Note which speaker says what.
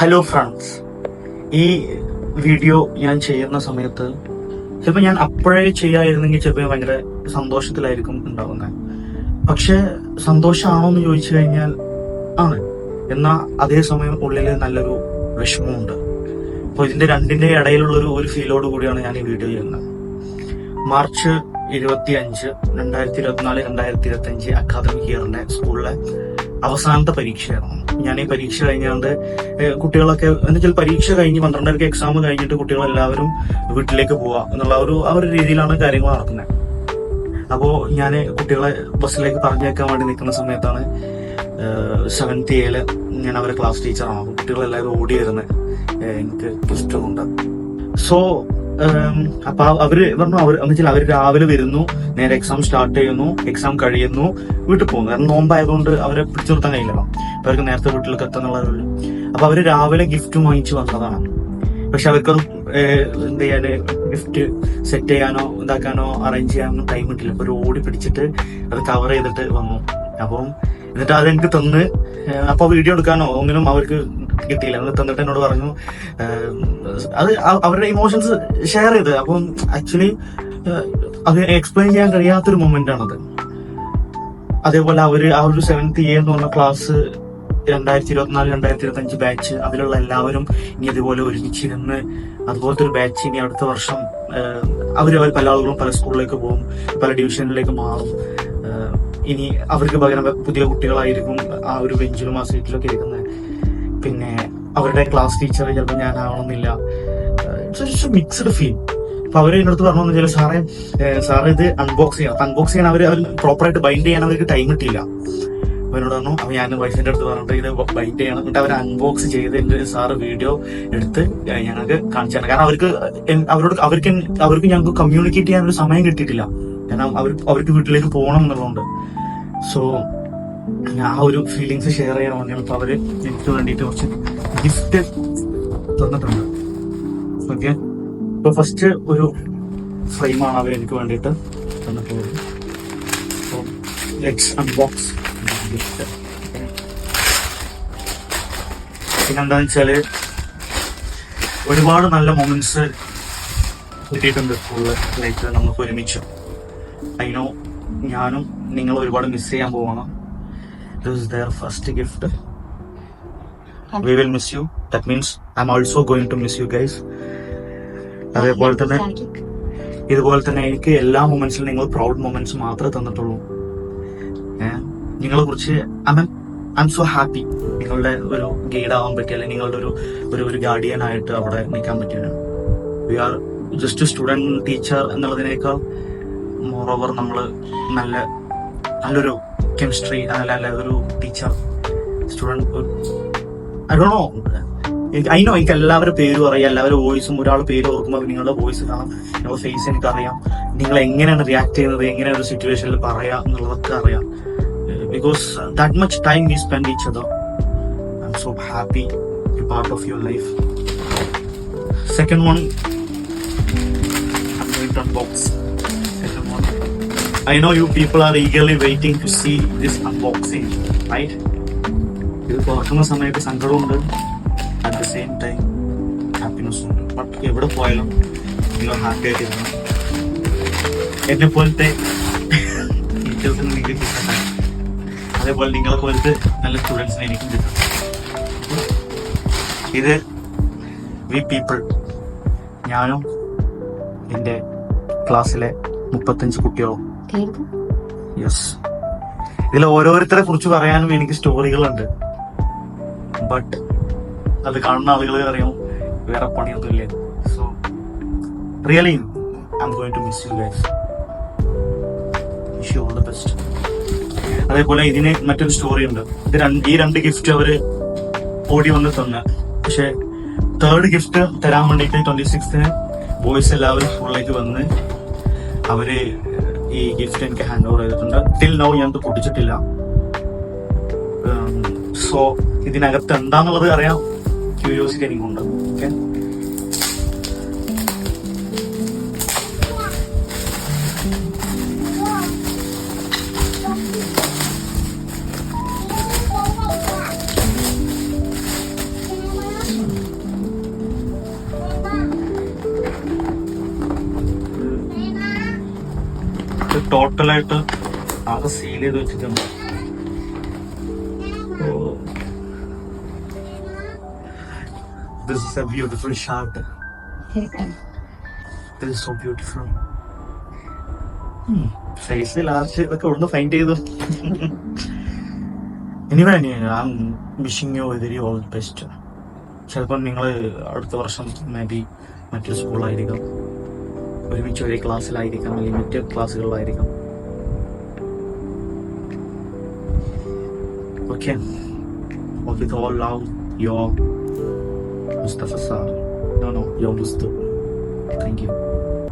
Speaker 1: Hello friends ഈ video ഞാൻ ചെയ്യുന്ന സമയത്ത് ചിലപ്പോൾ ഞാൻ അപ്പോഴേ ചെയ്യായിരുന്നെങ്കിൽ ചിലപ്പോൾ ഭയങ്കര സന്തോഷത്തിലായിരിക്കും ഉണ്ടാവുന്നത് പക്ഷെ സന്തോഷമാണോ എന്ന് ചോദിച്ചു കഴിഞ്ഞാൽ ആണ്. എന്നാൽ അതേസമയം ഉള്ളിൽ നല്ലൊരു വിഷമമുണ്ട്. അപ്പോൾ ഇതിന്റെ രണ്ടിന്റെ ഇടയിലുള്ളൊരു ഒരു ഫീലോട് കൂടിയാണ് ഞാൻ ഈ വീഡിയോ ചെയ്യുന്നത് മാർച്ച് ഇരുപത്തി അഞ്ച് രണ്ടായിരത്തി ഇരുപത്തിനാല് രണ്ടായിരത്തി ഇരുപത്തി അഞ്ച് അക്കാദമിക് ഇയറിന്റെ സ്കൂളിലെ അവസാനത്തെ പരീക്ഷയായിരുന്നു. ഞാൻ ഈ പരീക്ഷ കഴിഞ്ഞാണ്ട് കുട്ടികളൊക്കെ എന്നുവെച്ചാൽ പരീക്ഷ കഴിഞ്ഞ് പന്ത്രണ്ടരക്ക് എക്സാം കഴിഞ്ഞിട്ട് കുട്ടികളെല്ലാവരും വീട്ടിലേക്ക് പോവാ എന്നുള്ള ഒരു ആ ഒരു രീതിയിലാണ് കാര്യങ്ങൾ നടക്കുന്നത് അപ്പോൾ ഞാൻ കുട്ടികളെ ബസ്സിലേക്ക് പറഞ്ഞേക്കാൻ വേണ്ടി നിൽക്കുന്ന സമയത്താണ് സെവൻത്ത് എയിൽ ഞാൻ അവരെ ക്ലാസ് ടീച്ചറാണ് അപ്പോൾ കുട്ടികളെല്ലാവരും ഓടി വരുന്നത് എനിക്ക് ഇഷ്ടമുണ്ട് സോ അപ്പൊ അവർ പറഞ്ഞു അവർ എന്നുവെച്ചാൽ അവർ രാവിലെ വരുന്നു നേരെ എക്സാം സ്റ്റാർട്ട് ചെയ്യുന്നു എക്സാം കഴിയുന്നു വീട്ടിൽ പോകുന്നു. കാരണം നോമ്പായതുകൊണ്ട് അവരെ പിടിച്ചു നിർത്താൻ കഴിയില്ലല്ലോ അവർക്ക് നേരത്തെ വീട്ടിലേക്ക് എത്തുന്നുള്ളതേ അപ്പൊ അവർ രാവിലെ ഗിഫ്റ്റ് വാങ്ങിച്ചു വന്നതാണ്. പക്ഷെ അവർക്ക് എന്ത് ചെയ്യാന് ഗിഫ്റ്റ് സെറ്റ് ചെയ്യാനോ ഇതാക്കാനോ അറേഞ്ച് ചെയ്യാനോ ടൈം കിട്ടില്ല. അപ്പൊ ഓടി പിടിച്ചിട്ട് അത് കവർ ചെയ്തിട്ട് വന്നു. അപ്പം എന്നിട്ട് അത് എനിക്ക് തന്ന്. അപ്പൊ വീഡിയോ എടുക്കാനോ ഒന്നിനും അവർക്ക് കിട്ടിയില്ല. എന്നിട്ട് തന്നിട്ട് എന്നോട് പറഞ്ഞു അത് അവരുടെ ഇമോഷൻസ് ഷെയർ ചെയ്ത്. അപ്പം ആക്ച്വലി അത് എക്സ്പ്ലെയിൻ ചെയ്യാൻ കഴിയാത്തൊരു മൊമെന്റ് ആണത്. അതേപോലെ അവർ ആ ഒരു സെവൻത്ത് ഇയർ എന്ന് പറഞ്ഞ ക്ലാസ് രണ്ടായിരത്തി ഇരുപത്തിനാല് രണ്ടായിരത്തി ഇരുപത്തി അഞ്ച് ബാച്ച് അതിലുള്ള എല്ലാവരും ഇനി ഇതുപോലെ ഒരുമിച്ചിരുന്ന് അതുപോലത്തെ ഒരു ബാച്ച് ഇനി അടുത്ത വർഷം അവർ അവർ പല ആളുകളും പല സ്കൂളിലേക്ക് പോകും പല ഡിവിഷനിലേക്ക് മാറും. ഇനി അവർക്ക് പകരം പുതിയ കുട്ടികളായിരിക്കും ആ ഒരു ബെഞ്ചിലും ആ സീറ്റിലൊക്കെ ഇരിക്കുന്നത്. പിന്നെ അവരുടെ ക്ലാസ് ടീച്ചർ ചിലപ്പോൾ ഞാൻ ആവണമെന്നില്ല മിക്സ്ഡ് ഫീൽ അപ്പൊ അവർ എന്നടുത്ത് പറഞ്ഞു വെച്ചാൽ സാറേ സാറ് ഇത് അൺബോക്സ് ചെയ്യണം. അൺബോക്സ് ചെയ്യാൻ അവർ പ്രോപ്പറായിട്ട് ബൈൻഡ് ചെയ്യാൻ അവർക്ക് ടൈം കിട്ടിയില്ല. അവരോട് പറഞ്ഞു അപ്പൊ ഞാൻ വൈഫിന്റെ അടുത്ത് പറഞ്ഞിട്ട് ഇത് ബൈൻഡ് ചെയ്യണം. എന്നിട്ട് അവർ അൺബോക്സ് ചെയ്തതിന്റെ സാറ് വീഡിയോ എടുത്ത് ഞങ്ങൾക്ക് കാണിച്ചു തരണം. കാരണം അവർക്ക് അവരോട് അവർക്ക് അവർക്ക് ഞങ്ങൾക്ക് കമ്മ്യൂണിക്കേറ്റ് ചെയ്യാൻ ഒരു സമയം കിട്ടിയിട്ടില്ല. കാരണം അവർ അവർക്ക് വീട്ടിലേക്ക് പോകണം എന്നുള്ളതുകൊണ്ട്. സോ ആ ഒരു ഫീലിങ്സ് ഷെയർ ചെയ്യാൻ ഇപ്പൊ അവർ എനിക്ക് വേണ്ടിയിട്ട് കുറച്ച് ഗിഫ്റ്റ് തന്നിട്ടുണ്ട്. ഓക്കെ ഇപ്പൊ ഫസ്റ്റ് ഒരു ഫ്രെയിമാണ് അവർ എനിക്ക് വേണ്ടിയിട്ട് തന്നിട്ടുള്ളത്. അപ്പോൾ ലെറ്റ്സ് അൺബോക്സ് ഗിഫ്റ്റ് പിന്നെന്താന്ന് വെച്ചാൽ ഒരുപാട് നല്ല മൊമെന്റ്സ് കിട്ടിയിട്ടുണ്ട് സ്കൂളിൽ ലൈക്ക് നമുക്ക് ഒരുമിച്ച്. അതിനോ ഞാനും നിങ്ങൾ ഒരുപാട് മിസ് ചെയ്യാൻ പോവാണ്. This is their first gift We will miss you that means I am also going to miss you guys അതേപോലെ തന്നെ ഇതുപോലെ തന്നെ എനിക്ക് എല്ലാ മൊമെന്റ്സിലും നിങ്ങൾ പ്രൗഡ് മൊമെന്റ്സ് മാത്രമേ തന്നിട്ടുള്ളൂ. നിങ്ങളെ കുറിച്ച് I I'm I am so happy നിങ്ങളുടെ ഒരു ഗൈഡ് ആവാൻ പറ്റിയ അല്ലെങ്കിൽ നിങ്ങളുടെ ഒരു ഒരു ഒരു ഗാർഡിയൻ ആയിട്ട് അവിടെ നിൽക്കാൻ പറ്റിയാണ് we are just student teacher എന്നുള്ളതിനേക്കാൾ moreover നമ്മൾ നല്ല നല്ലൊരു കെമിസ്ട്രി അതല്ല അല്ല ഒരു ടീച്ചർ സ്റ്റുഡന്റ് ഐ ഡോ നോ എനിക്ക് എല്ലാവരുടെ പേരും അറിയാം എല്ലാവരുടെ വോയിസും ഒരാൾ പേര് ഓർക്കുമ്പോൾ നിങ്ങളുടെ വോയിസ് കാണാം നിങ്ങളുടെ ഫേസ് എനിക്കറിയാം നിങ്ങൾ എങ്ങനെയാണ് റിയാക്ട് ചെയ്യുന്നത് എങ്ങനെയാണ് ഒരു സിറ്റുവേഷനിൽ പറയാം എന്നുള്ളതൊക്കെ അറിയാം. Because that much time we spend each other I am so happy part of your life second one I'm I know you people are eagerly waiting to see this unboxing, right? ഇത് തുറക്കുന്ന സമയത്ത് സങ്കടമുണ്ട്. At the same time ഹാപ്പിനെസ്സും ഉണ്ട്. But എവിടെ പോയാലും നിങ്ങൾ happy ആയിട്ടിരുന്നു എന്നെ പോലത്തെ ടീച്ചേഴ്സിന് നിങ്ങൾക്ക് കിട്ടട്ടെ അതേപോലെ നിങ്ങളെ പോലത്തെ നല്ല സ്റ്റുഡൻസിനെ എനിക്കും കിട്ടട്ടെ ഇത് വി പീപ്പിൾ ഞാനും എന്റെ ക്ലാസ്സിലെ മുപ്പത്തഞ്ച് കുട്ടികളും. ഇതിൽ ഓരോരുത്തരെ കുറിച്ച് പറയാനും എനിക്ക് സ്റ്റോറികളുണ്ട്. ബട്ട് അത് കാണുന്ന ആളുകൾ അറിയാം. വേറെ പണിയൊന്നും പണിയൊന്നുമില്ല so really I too miss best അതേപോലെ ഇതിന് മറ്റൊരു സ്റ്റോറി ഉണ്ട് ഇത് രണ്ട് ഈ രണ്ട് ഗിഫ്റ്റ് അവർ ഓടി വന്ന് തന്ന. പക്ഷെ തേർഡ് ഗിഫ്റ്റ് തരാൻ വേണ്ടിയിട്ട് ട്വന്റി സിക്സ് ബോയ്സ് എല്ലാവരും സ്കൂളിലേക്ക് വന്ന് അവർ ഈ ഗിഫ്റ്റ് എനിക്ക് ഹാൻഡ് ഓവർ ചെയ്തിട്ടുണ്ട്. ടിൽ നൗ ഞാൻ പൊട്ടിച്ചിട്ടില്ല സോ ഇതിനകത്ത് എന്താന്നുള്ളത് അറിയാം. ക്യൂരിയോസിറ്റി എനിക്കുണ്ട്. ഓക്കെ ടോട്ടലായിട്ട് ആകെ സീൽ ചെയ്ത് വെച്ചിട്ടുണ്ട്. This is a beautiful shot. This is so beautiful. Size last ഇതൊക്കെ ഒന്ന് ഫൈൻഡ് ചെയ്തു anyway I am wishing you very all best ചിലപ്പം നിങ്ങൾ അടുത്ത വർഷം മേ ബി മറ്റൊരു സ്കൂളായിരിക്കാം ഒരുമിച്ച് ഒരേ ക്ലാസ്സിലായിരിക്കാം മറ്റ് ക്ലാസ്സുകളിലായിരിക്കാം okay with all love, your Mustafa Sir. No, no, your Mustafa. Thank you.